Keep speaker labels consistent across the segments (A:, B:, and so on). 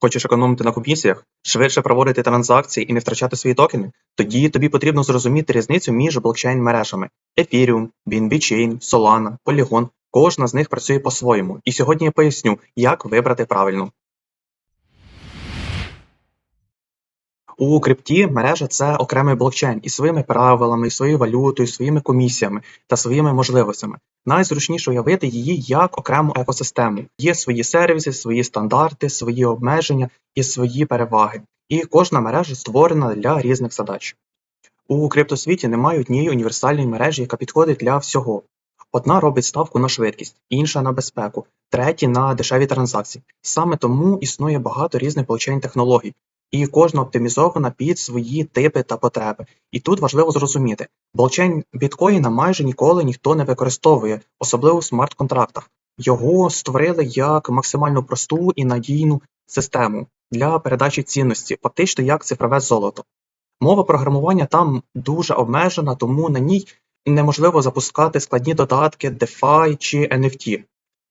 A: Хочеш економити на комісіях, швидше проводити транзакції і не втрачати свої токени? Тоді тобі потрібно зрозуміти різницю між блокчейн-мережами: Ethereum, BNB Chain, Solana, Polygon. Кожна з них працює по-своєму. І сьогодні я поясню, як вибрати правильно. У крипті мережа це окремий блокчейн із своїми правилами, із своєю валютою, своїми комісіями та своїми можливостями. Найзручніше уявити її як окрему екосистему. Є свої сервіси, свої стандарти, свої обмеження і свої переваги. І кожна мережа створена для різних задач. У криптосвіті немає однієї універсальної мережі, яка підходить для всього. Одна робить ставку на швидкість, інша на безпеку, треті на дешеві транзакції. Саме тому існує багато різних блокчейн-технологій, і кожна оптимізована під свої типи та потреби. І тут важливо зрозуміти, блокчейн біткоїна майже ніколи ніхто не використовує, особливо в смарт-контрактах. Його створили як максимально просту і надійну систему для передачі цінності, фактично як цифрове золото. Мова програмування там дуже обмежена, тому на ній неможливо запускати складні додатки DeFi чи NFT.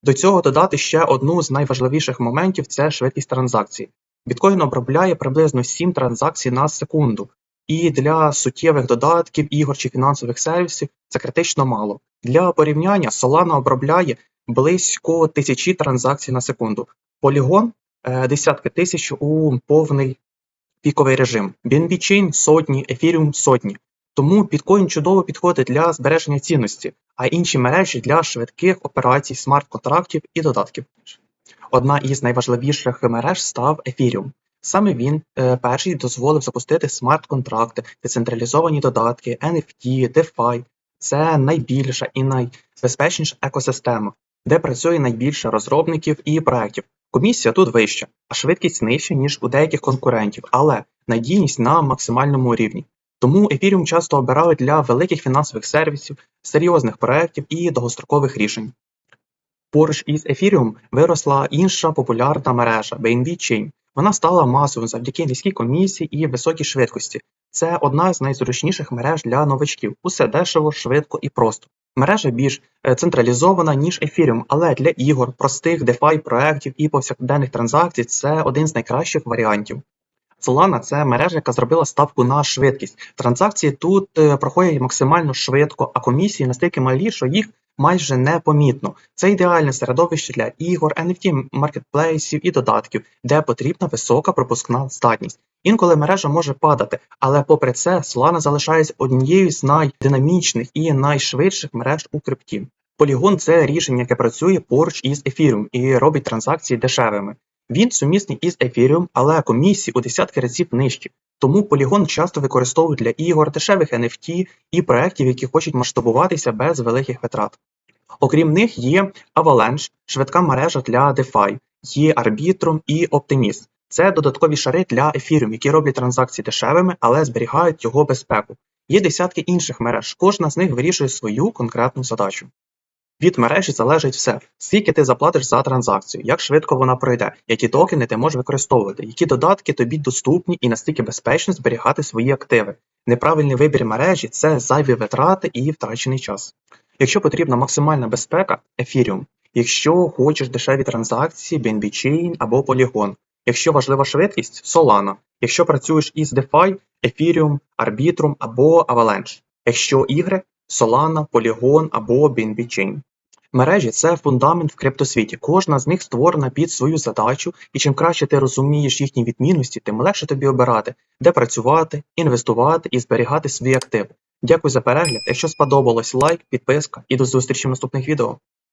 A: До цього додати ще одну з найважливіших моментів це швидкість транзакцій. Біткоін обробляє приблизно 7 транзакцій на секунду, і для суттєвих додатків, ігор чи фінансових сервісів це критично мало. Для порівняння Solana обробляє близько тисячі транзакцій на секунду. Polygon е, десятки тисяч у повний піковий режим. BNB Chain – сотні, Ethereum – сотні. Тому біткоін чудово підходить для збереження цінності, а інші мережі для швидких операцій, смарт-контрактів і додатків. Одна із найважливіших мереж став Ethereum. Саме він е, перший дозволив запустити смарт-контракти, децентралізовані додатки, NFT, DeFi. Це найбільша і найбезпечніша екосистема, де працює найбільше розробників і проєктів. Комісія тут вища, а швидкість нижча, ніж у деяких конкурентів, але надійність на максимальному рівні. Тому Ethereum часто обирають для великих фінансових сервісів, серйозних проєктів і довгострокових рішень. Поруч із Ethereum виросла інша популярна мережа BNB Chain. Вона стала масовою завдяки низькій комісії і високій швидкості. Це одна з найзручніших мереж для новачків. Усе дешево, швидко і просто. Мережа більш е, централізована, ніж Ethereum, але для ігор, простих DeFi проєктів і повсякденних транзакцій це один з найкращих варіантів. Solana – це мережа, яка зробила ставку на швидкість. Транзакції тут е, проходять максимально швидко, а комісії настільки малі, що їх майже непомітно. Це ідеальне середовище для ігор, NFT, маркетплейсів і додатків, де потрібна висока пропускна здатність. Інколи мережа може падати, але попри це Solana залишається однією з найдинамічних і найшвидших мереж у крипті. Polygon – це рішення, яке працює поруч із Ethereum і робить транзакції дешевими. Він сумісний із Ethereum, але комісії у десятки разів нижчі. Тому Polygon часто використовують для ігор, дешевих NFT і проєктів, які хочуть масштабуватися без великих витрат. Окрім них є Avalanche, швидка мережа для DeFi, є Arbitrum і Optimism. Це додаткові шари для Ethereum, які роблять транзакції дешевими, але зберігають його безпеку. Є десятки інших мереж, кожна з них вирішує свою конкретну задачу. Від мережі залежить все, скільки ти заплатиш за транзакцію, як швидко вона пройде, які токени ти можеш використовувати, які додатки тобі доступні і наскільки безпечно зберігати свої активи. Неправильний вибір мережі це зайві витрати і втрачений час. Якщо потрібна максимальна безпека Ethereum, якщо хочеш дешеві транзакції, BNB Chain або Polygon, якщо важлива швидкість Solana, якщо працюєш із DeFi, Ethereum, Arbitrum або Avalanche, якщо ігри Solana, Polygon або BNB Chain. Мережі це фундамент в криптосвіті. Кожна з них створена під свою задачу, і чим краще ти розумієш їхні відмінності, тим легше тобі обирати, де працювати, інвестувати і зберігати свої активи. Дякую за перегляд. Якщо сподобалось лайк, підписка і до зустрічі в наступних відео.